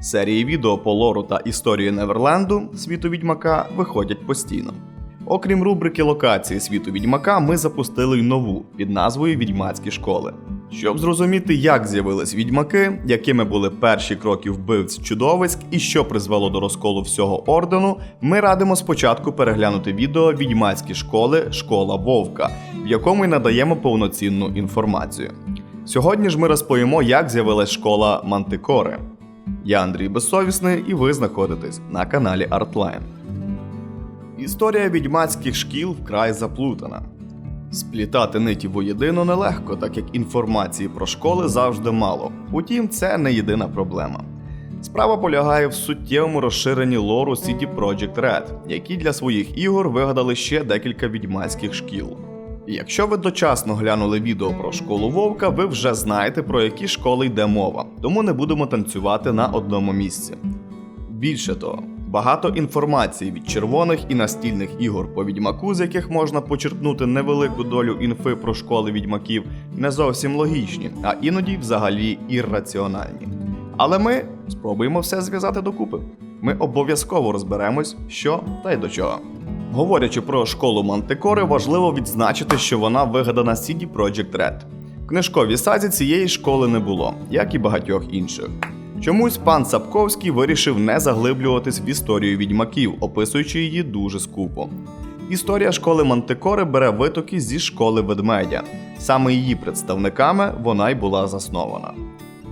Серії відео по лору та історії Неверленду світу відьмака виходять постійно. Окрім рубрики локації світу відьмака, ми запустили й нову під назвою Відьмацькі школи. Щоб зрозуміти, як з'явились відьмаки, якими були перші кроки вбивць чудовиськ і що призвело до розколу всього ордену, ми радимо спочатку переглянути відео Відьмацькі школи Школа Вовка, в якому й надаємо повноцінну інформацію. Сьогодні ж ми розповімо, як з'явилась школа Мантикори. Я Андрій Безсовісний, і ви знаходитесь на каналі Artline. Історія відьмацьких шкіл вкрай заплутана. Сплітати ниті воєдино нелегко, так як інформації про школи завжди мало. Утім, це не єдина проблема. Справа полягає в суттєвому розширенні лору CD Projekt Red, які для своїх ігор вигадали ще декілька відьмацьких шкіл. Якщо ви дочасно глянули відео про школу Вовка, ви вже знаєте про які школи йде мова, тому не будемо танцювати на одному місці. Більше того, багато інформації від червоних і настільних ігор по відьмаку, з яких можна почерпнути невелику долю інфи про школи відьмаків, не зовсім логічні, а іноді взагалі ірраціональні. Але ми спробуємо все зв'язати докупи. Ми обов'язково розберемось, що та й до чого. Говорячи про школу Мантикори, важливо відзначити, що вона вигадана CD Projekt Red. В книжковій сазі цієї школи не було, як і багатьох інших. Чомусь пан Сапковський вирішив не заглиблюватись в історію відьмаків, описуючи її дуже скупо. Історія школи Мантикори бере витоки зі школи ведмедя. Саме її представниками вона й була заснована.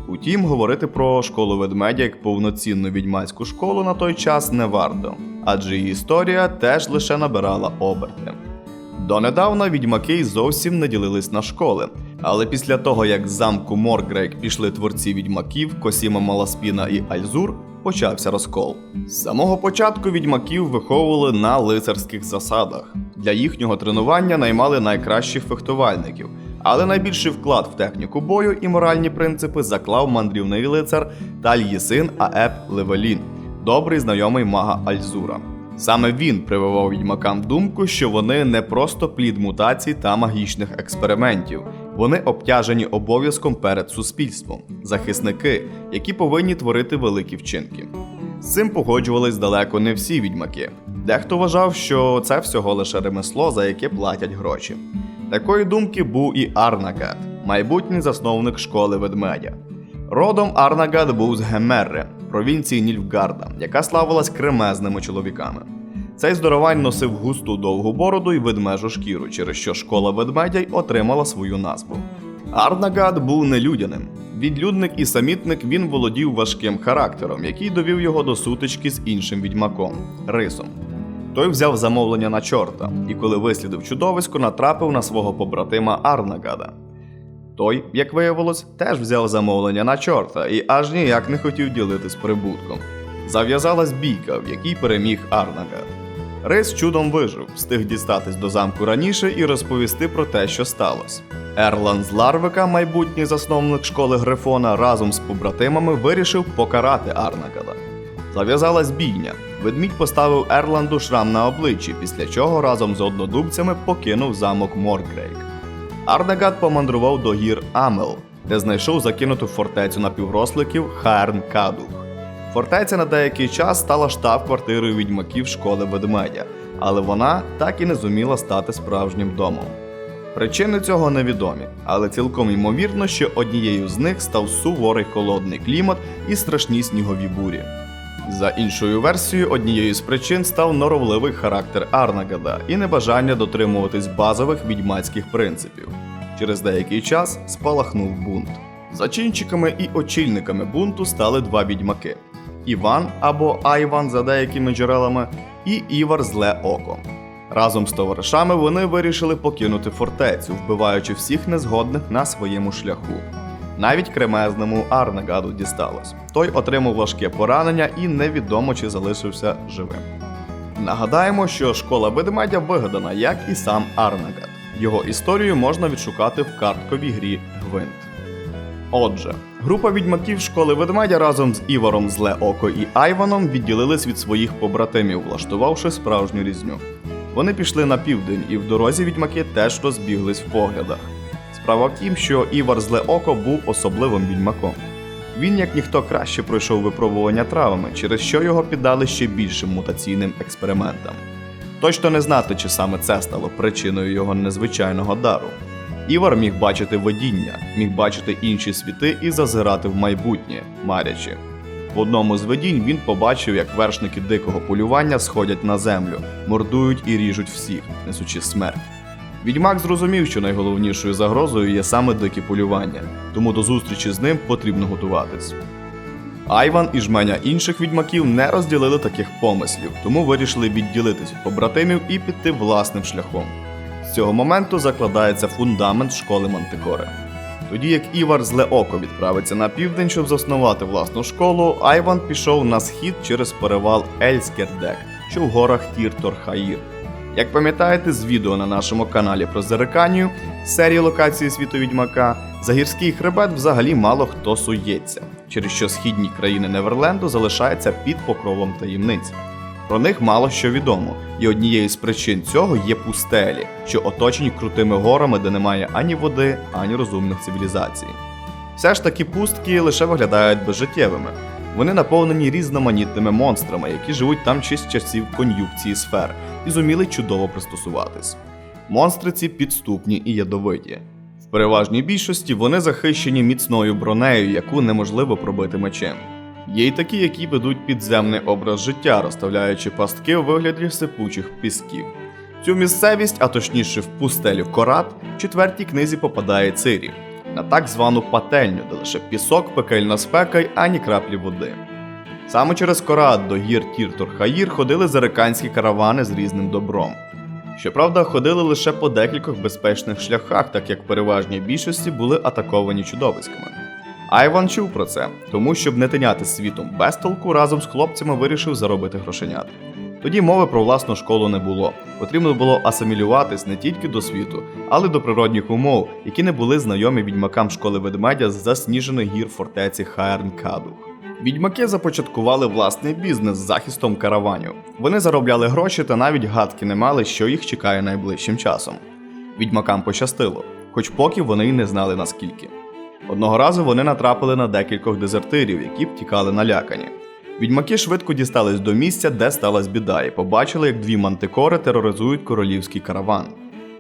Утім, говорити про школу ведмедя як повноцінну відьмацьку школу на той час не варто, адже її історія теж лише набирала оберти. Донедавна відьмаки зовсім не ділились на школи, але після того, як з замку Моргрейк пішли творці відьмаків Косіма Маласпіна і Альзур, почався розкол. З самого початку відьмаків виховували на лицарських засадах. Для їхнього тренування наймали найкращих фехтувальників, але найбільший вклад в техніку бою і моральні принципи заклав мандрівний лицар та син Аеп Левелін, добрий знайомий мага Альзура. Саме він прививав відьмакам думку, що вони не просто плід мутацій та магічних експериментів, вони обтяжені обов'язком перед суспільством, захисники, які повинні творити великі вчинки. З цим погоджувались далеко не всі відьмаки. Дехто вважав, що це всього лише ремесло, за яке платять гроші. Такої думки був і Арнагад, майбутній засновник школи ведмедя. Родом Арнагад був з Гемерри, провінції Нільфгарда, яка славилась кремезними чоловіками. Цей здоровань носив густу довгу бороду і ведмежу шкіру, через що школа ведмедя й отримала свою назву. Арнагад був нелюдяним. Відлюдник і самітник він володів важким характером, який довів його до сутички з іншим відьмаком Рисом. Той взяв замовлення на чорта, і коли вислідив чудовисько, натрапив на свого побратима Арнагада. Той, як виявилось, теж взяв замовлення на чорта і аж ніяк не хотів ділитись прибутком. Зав'язалась бійка, в якій переміг Арнагад. Рис чудом вижив, встиг дістатись до замку раніше і розповісти про те, що сталося. Ерлан з Ларвика, майбутній засновник школи Грифона, разом з побратимами вирішив покарати Арнагада. Зав'язалась бійня. Ведмідь поставив Ерланду шрам на обличчі, після чого разом з однодумцями покинув замок Моркрейк. Арнагад помандрував до гір Амел, де знайшов закинуту фортецю напівросликів Хаерн Кадух. Фортеця на деякий час стала штаб-квартирою відьмаків школи ведмедя, але вона так і не зуміла стати справжнім домом. Причини цього невідомі, але цілком ймовірно, що однією з них став суворий холодний клімат і страшні снігові бурі. За іншою версією, однією з причин став норовливий характер Арнагада і небажання дотримуватись базових відьмацьких принципів. Через деякий час спалахнув бунт. Зачинчиками і очільниками бунту стали два відьмаки: Іван або Айван за деякими джерелами, і Івар Зле Око. Разом з товаришами вони вирішили покинути фортецю, вбиваючи всіх незгодних на своєму шляху. Навіть кремезному Арнагаду дісталось. Той отримав важке поранення і невідомо чи залишився живим. Нагадаємо, що школа ведмедя вигадана, як і сам Арнагад. Його історію можна відшукати в картковій грі Гвинт. Отже, група відьмаків школи ведмедя разом з Іваром Зле Око і Айваном відділились від своїх побратимів, влаштувавши справжню різню. Вони пішли на південь, і в дорозі відьмаки теж розбіглись в поглядах. Справа в тім, що Івар Зле Око був особливим відьмаком. Він, як ніхто краще пройшов випробування травами, через що його піддали ще більшим мутаційним експериментам. Точно не знати, чи саме це стало причиною його незвичайного дару. Івар міг бачити видіння, міг бачити інші світи і зазирати в майбутнє, марячи. В одному з видінь він побачив, як вершники дикого полювання сходять на землю, мордують і ріжуть всіх, несучи смерть. Відьмак зрозумів, що найголовнішою загрозою є саме дике полювання, тому до зустрічі з ним потрібно готуватись. Айван і жменя інших відьмаків не розділили таких помислів, тому вирішили відділитись від побратимів і піти власним шляхом. З цього моменту закладається фундамент школи Мантикори. Тоді як Івар зле око відправиться на південь, щоб заснувати власну школу, Айван пішов на схід через перевал Ельскердек, що в горах Тір-Торхаїр. Як пам'ятаєте з відео на нашому каналі про Зериканію, серії локації світу відьмака, за хребет взагалі мало хто сується, через що східні країни Неверленду залишаються під покровом таємниць. Про них мало що відомо, і однією з причин цього є пустелі, що оточені крутими горами, де немає ані води, ані розумних цивілізацій. Все ж таки пустки лише виглядають безжиттєвими. Вони наповнені різноманітними монстрами, які живуть там ще з часів кон'юкції сфер і зуміли чудово пристосуватись. Монстри ці підступні і ядовиті. В переважній більшості вони захищені міцною бронею, яку неможливо пробити мечем. Є й такі, які ведуть підземний образ життя, розставляючи пастки у вигляді сипучих пісків. Цю місцевість, а точніше в пустелю Корат, в четвертій книзі попадає Цирі, на так звану пательню, де лише пісок, пекельна спека й ані краплі води. Саме через Корат до гір Тір-Торхаїр ходили зариканські каравани з різним добром. Щоправда, ходили лише по декількох безпечних шляхах, так як переважній більшості були атаковані чудовиськами. Айван чув про це, тому щоб не тиняти світом без толку, разом з хлопцями вирішив заробити грошенят. Тоді мови про власну школу не було. Потрібно було асимілюватись не тільки до світу, але й до природних умов, які не були знайомі відьмакам школи ведмедя з засніжених гір фортеці Хаернкадух. Відьмаки започаткували власний бізнес з захистом караванів. Вони заробляли гроші та навіть гадки не мали, що їх чекає найближчим часом. Відьмакам пощастило, хоч поки вони й не знали наскільки. Одного разу вони натрапили на декількох дезертирів, які втікали налякані. Відьмаки швидко дістались до місця, де сталася біда, і побачили, як дві мантикори тероризують королівський караван.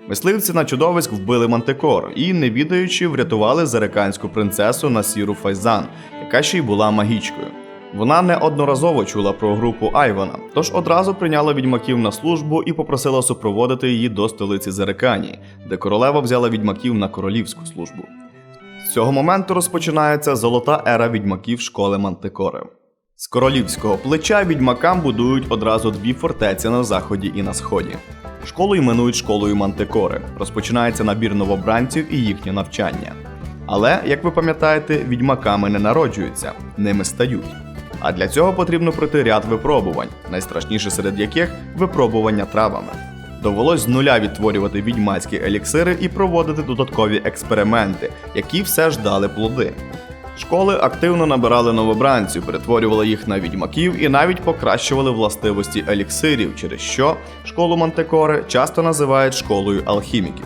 Мисливці на чудовиськ вбили мантикор і, не відаючи, врятували зареканську принцесу Насіру Файзан, яка ще й була магічкою. Вона неодноразово чула про групу Айвана, тож одразу прийняла відьмаків на службу і попросила супроводити її до столиці Зареканії, де королева взяла відьмаків на королівську службу. З цього моменту розпочинається золота ера відьмаків школи Мантикори. З королівського плеча відьмакам будують одразу дві фортеці на заході і на сході. Школу іменують школою Мантикори. Розпочинається набір новобранців і їхнє навчання. Але, як ви пам'ятаєте, відьмаками не народжуються, ними стають. А для цього потрібно пройти ряд випробувань, найстрашніше серед яких випробування травами. Довелось з нуля відтворювати відьмацькі еліксири і проводити додаткові експерименти, які все ж дали плоди. Школи активно набирали новобранців, перетворювали їх на відьмаків і навіть покращували властивості еліксирів, через що школу Мантикори часто називають школою алхіміків.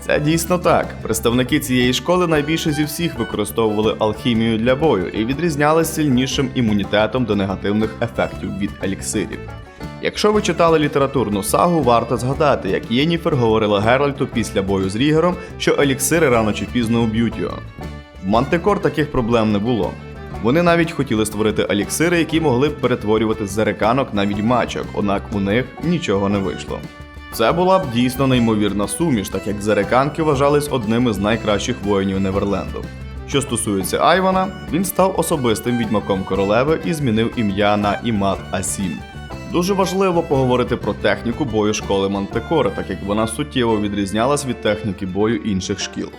Це дійсно так. Представники цієї школи найбільше зі всіх використовували алхімію для бою і відрізнялися сильнішим імунітетом до негативних ефектів від еліксирів. Якщо ви читали літературну сагу, варто згадати, як Єніфер говорила Геральту після бою з Рігером, що еліксири рано чи пізно уб'ють його. В Мантикор таких проблем не було. Вони навіть хотіли створити еліксири, які могли б перетворювати зареканок на відьмачок, однак у них нічого не вийшло. Це була б дійсно неймовірна суміш, так як зареканки вважались одним із найкращих воїнів Неверленду. Що стосується Айвана, він став особистим відьмаком королеви і змінив ім'я на Імат Асім. Дуже важливо поговорити про техніку бою школи Мантикори, так як вона суттєво відрізнялась від техніки бою інших шкіл.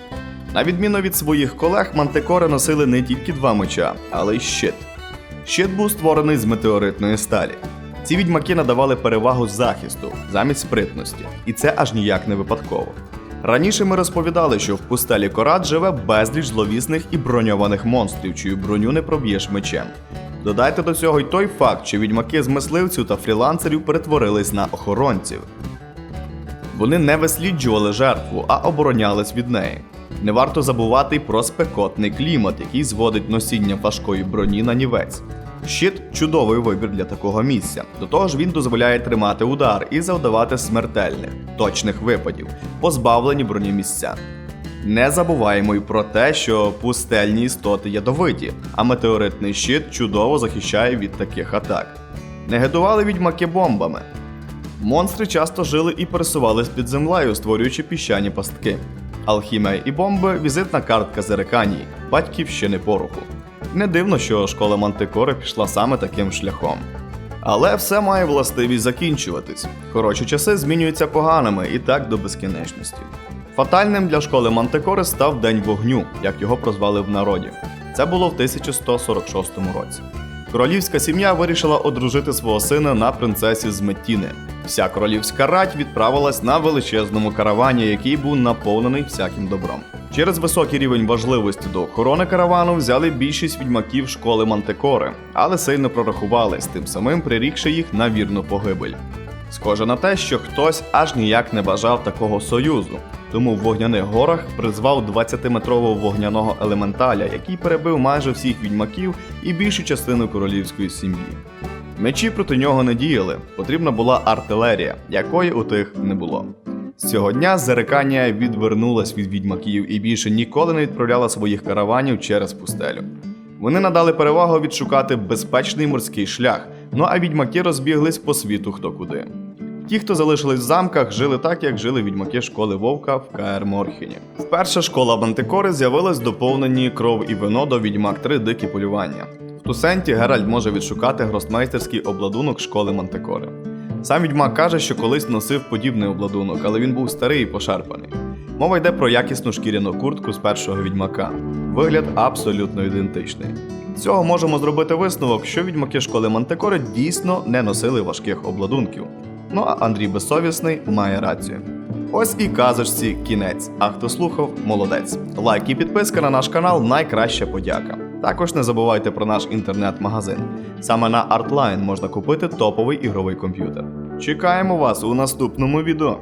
На відміну від своїх колег, мантикори носили не тільки два меча, але й щит. Щит був створений з метеоритної сталі. Ці відьмаки надавали перевагу захисту замість спритності, і це аж ніяк не випадково. Раніше ми розповідали, що в пустелі Корат живе безліч зловісних і броньованих монстрів, чию броню не проб'єш мечем. Додайте до цього й той факт, що відьмаки з мисливців та фрілансерів перетворились на охоронців. Вони не висліджували жертву, а оборонялись від неї. Не варто забувати про спекотний клімат, який зводить носіння важкої броні на нівець. Щит чудовий вибір для такого місця. До того ж, він дозволяє тримати удар і завдавати смертельних, точних випадів, позбавлені броні місця. Не забуваємо й про те, що пустельні істоти ядовиті, а метеоритний щит чудово захищає від таких атак. Не гидували відьмаки бомбами. Монстри часто жили і пересувались під землею, створюючи піщані пастки. Алхімія і бомби візитна картка Зереканії, батьківщини пороху. Не дивно, що школа Мантикори пішла саме таким шляхом. Але все має властивість закінчуватись. Хороші часи змінюються поганими і так до безкінечності. Фатальним для школи Мантикори став День вогню, як його прозвали в народі. Це було в 1146 році. Королівська сім'я вирішила одружити свого сина на принцесі з Меттіни. Вся королівська рать відправилась на величезному каравані, який був наповнений всяким добром. Через високий рівень важливості до охорони каравану взяли більшість відьмаків школи Мантикори, але сильно прорахувались, тим самим прирікши їх на вірну погибель. Схоже на те, що хтось аж ніяк не бажав такого союзу, тому в вогняних горах призвав 20-метрового вогняного елементаля, який перебив майже всіх відьмаків і більшу частину королівської сім'ї. Мечі проти нього не діяли, потрібна була артилерія, якої у тих не було. З цього дня Зереканія відвернулась від відьмаків і більше ніколи не відправляла своїх караванів через пустелю. Вони надали перевагу відшукати безпечний морський шлях, ну а відьмаки розбіглись по світу хто куди. Ті, хто залишились в замках, жили так, як жили відьмаки школи Вовка в Каер Морхені. Вперше школа Мантикори з'явилась в доповненні кров і вино до відьмак 3 дикі полювання. Тусенті Геральт може відшукати гросмейстерський обладунок школи Мантикори. Сам відьмак каже, що колись носив подібний обладунок, але він був старий і пошарпаний. Мова йде про якісну шкіряну куртку з першого відьмака. Вигляд абсолютно ідентичний. З цього можемо зробити висновок, що відьмаки школи Мантикори дійсно не носили важких обладунків. Ну а Андрій Безсовісний має рацію. Ось і казочці кінець. А хто слухав, молодець. Лайк і підписка на наш канал найкраща подяка. Також не забувайте про наш інтернет-магазин. Саме на Artline можна купити топовий ігровий комп'ютер. Чекаємо вас у наступному відео.